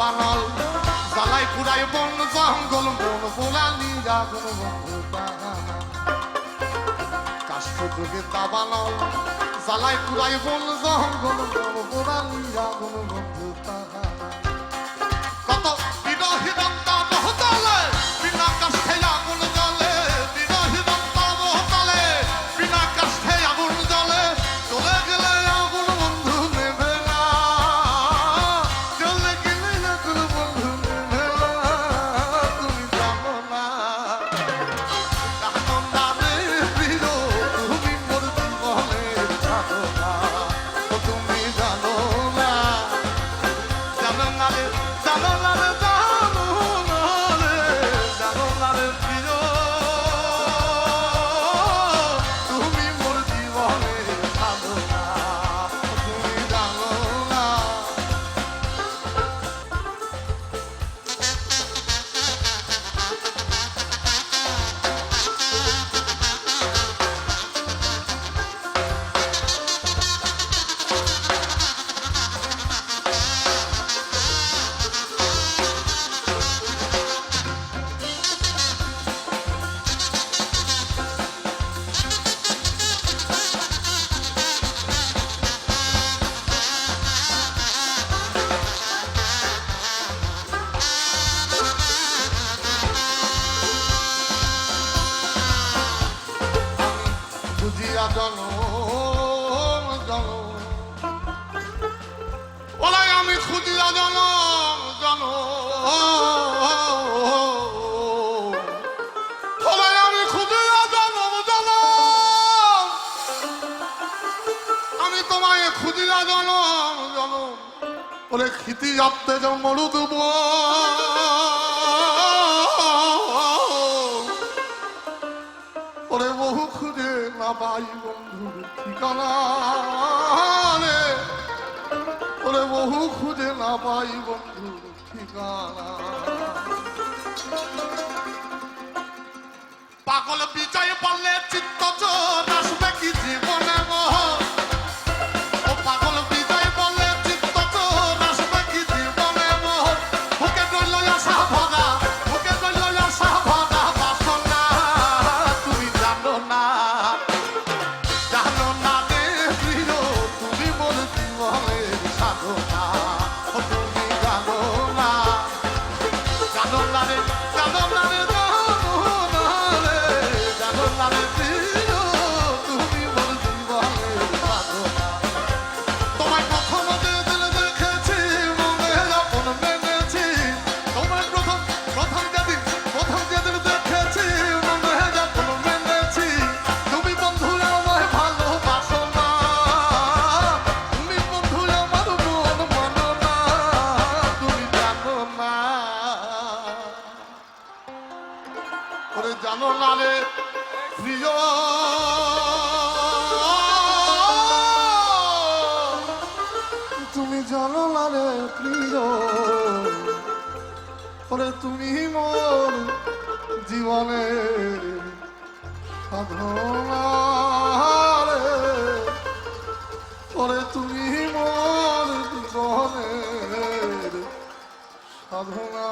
বানাল। জ্বালাই পুরাই বন জঙ্গল মন বোলা নিরাগুন বন্ধু কাষ্ট যোগে দাবানল জ্বালাই পুরাই বন জঙ্গল মন বোলা নিরাগুন বন্ধু মায়া জনম জনম ওলাই আমি খুদিয়া জনম জনম খুদিরা জনম জনম ওরে খিতি যাতে মরুদ ওরে বহু খুঁজে না পাই বন্ধু ঠিকানা রে। ওরে বহু খুঁজে না পাই বন্ধুর ঠিকানা। জানো নালে প্রিয়। তুমি জানো নালে প্রিয়। ওরে তুমি মোর জীবনের সাধনা ওরে তুমি মোর জীবনের সাধনা।